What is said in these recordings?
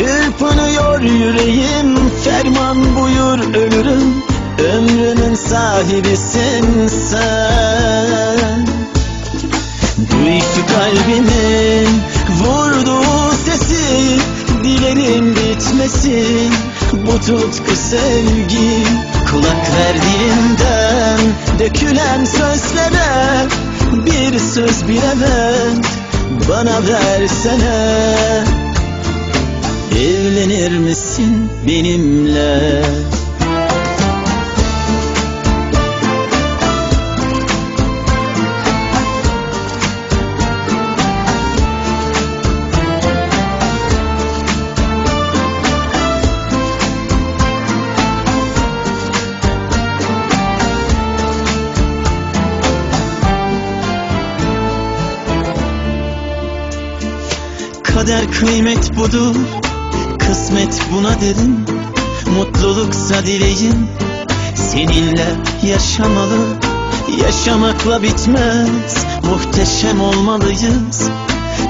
Çırpınıyor yüreğim Ferman buyur ölürüm. Ömrümün sahibisin sen. Duy şu kalbimin vurduğu sesi Dilerim bitmesin. Bu tutku sevgi Kulak ver dilimden dökülen sözlere Bir söz bir evet bana versene misin benimle? Kader kıymet budur Kısmet buna derim. Mutluluksa dileğim Seninle yaşamalı. Yaşamakla bitmez Muhteşem olmalıyız.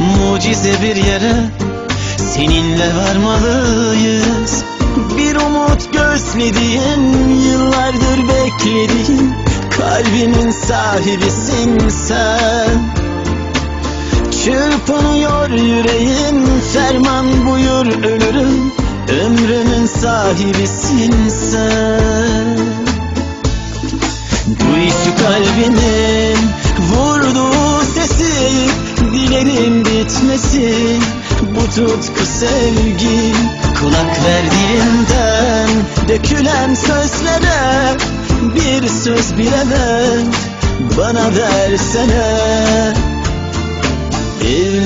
Mucize bir yere Seninle varmalıyız. Bir umut gözlediğim Yıllardır beklediğim Kalbimin sahibisin sen Çırpınıyor yüreğim Ferman buyur ölürüm. Ömrümün sahibisin sen. Duy şu kalbimin vurduğu sesi. Dilerim bitmesin bu tutku sevgi Kulak ver dilimden dökülen sözlere Bir söz bir evet bana versene